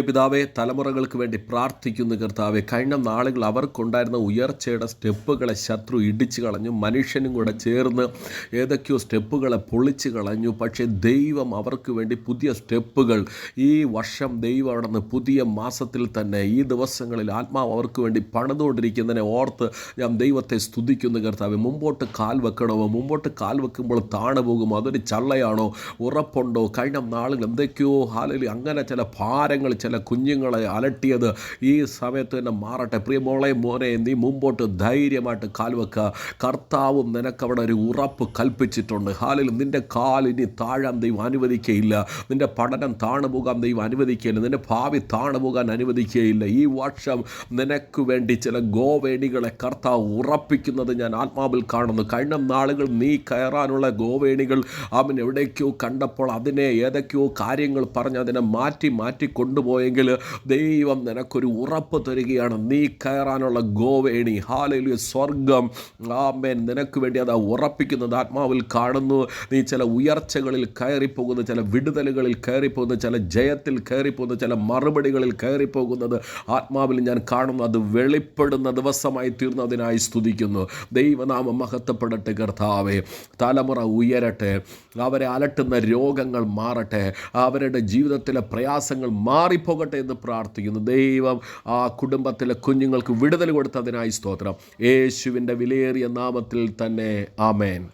പിതാവെ തലമുറകൾക്ക് വേണ്ടി പ്രാർത്ഥിക്കുന്നു കർത്താവെ. കഴിഞ്ഞ നാളുകൾ അവർക്കുണ്ടായിരുന്ന ഉയർച്ചയുടെ സ്റ്റെപ്പുകളെ ശത്രു ഇടിച്ചു കളഞ്ഞു മനുഷ്യനും കൂടെ ചേർന്ന് ഏതൊക്കെയോ സ്റ്റെപ്പുകളെ പൊളിച്ചു കളഞ്ഞു. പക്ഷേ ദൈവം അവർക്ക് വേണ്ടി പുതിയ സ്റ്റെപ്പുകൾ ഈ വർഷം ദൈവം അവിടെ നിന്ന് പുതിയ മാസത്തിൽ തന്നെ ഈ ദിവസങ്ങളിൽ ആത്മാവ് അവർക്ക് വേണ്ടി പണിതുകൊണ്ടിരിക്കുന്നതിനെ ഓർത്ത് ഞാൻ ദൈവത്തെ സ്തുതിക്കുന്നു കർത്താവെ. മുമ്പോട്ട് കാൽ വെക്കണമോ? മുമ്പോട്ട് കാൽ വെക്കുമ്പോൾ താണു പോകുമോ? അതൊരു ചള്ളയാണോ? ഉറപ്പുണ്ടോ? കഴിഞ്ഞ നാളുകൾ എന്തൊക്കെയോ ഹാലിൽ അങ്ങനെ ചില ഭാരങ്ങൾ ചില കുഞ്ഞുങ്ങളെ അലട്ടിയത് ഈ സമയത്ത് തന്നെ മാറട്ടെ. പ്രിയമോളെ മോനെ നീ മുമ്പോട്ട് ധൈര്യമായിട്ട് കാൽവെക്കുക കർത്താവും നിനക്കവിടെ ഒരു ഉറപ്പ് കൽപ്പിച്ചിട്ടുണ്ട്. ഹാലിൽ നിന്റെ കാലിനി താഴാൻ ദൈവം അനുവദിക്കുകയില്ല നിന്റെ പഠനം താണു പോകാൻ ദൈവം അനുവദിക്കുകയില്ല നിന്റെ ഭാവി താണു പോകാൻ അനുവദിക്കുകയില്ല ഈ വർഷം നിനക്ക് വേണ്ടി ചില ഗോവേണികളെ കർത്താവ് ഉറപ്പിക്കുന്നത് ഞാൻ ആത്മാവിൽ കാണുന്നു. കഴിഞ്ഞ നാളുകൾ നീ കയറാനുള്ള ഗോവേണികൾ അവൻ എവിടേക്കോ കണ്ടപ്പോൾ അതിനെ ഏതൊക്കെയോ കാര്യങ്ങൾ പറഞ്ഞ് അതിനെ മാറ്റി മാറ്റി കൊണ്ടുപോയെങ്കിൽ ദൈവം നിനക്കൊരു ഉറപ്പ് തരികയാണ്. നീ കയറാനുള്ള ഗോവേണി ഹാലയിലെ സ്വർഗം ആമേൻ. നിനക്ക് വേണ്ടി അത് ഉറപ്പിക്കുന്നത് ആത്മാവിൽ കാണുന്നു. നീ ചില ഉയർച്ചകളിൽ കയറിപ്പോകുന്നു ചില വിടുതലുകളിൽ കയറിപ്പോകുന്നു ചില ജയത്തിൽ കയറിപ്പോകുന്നു ചില മറുപടികളിൽ കയറിപ്പോകുന്നത് ആത്മാവിൽ ഞാൻ കാണുന്നു. അത് വെളിപ്പെടുന്ന ദിവസമായി തീർന്നതിനായി സ്തുതിക്കുന്നു. ദൈവനാമം മഹത്വപ്പെടട്ടെ കർത്താവേ. തലമുറ ഉയരട്ടെ. അവരെ അലട്ടുന്ന രോഗങ്ങൾ മാറട്ടെ. അവരുടെ ജീവിതത്തിലെ പ്രയാസങ്ങൾ മാറിപ്പോകട്ടെ എന്ന് പ്രാർത്ഥിക്കുന്നു. ദൈവം ആ കുടുംബത്തിലെ കുഞ്ഞുങ്ങൾക്ക് വിടുതൽ കൊടുത്തതിനായി സ്തോത്രം. യേശുവിന്റെ വിലയേറിയ നാമത്തിൽ തന്നെ ആമേൻ.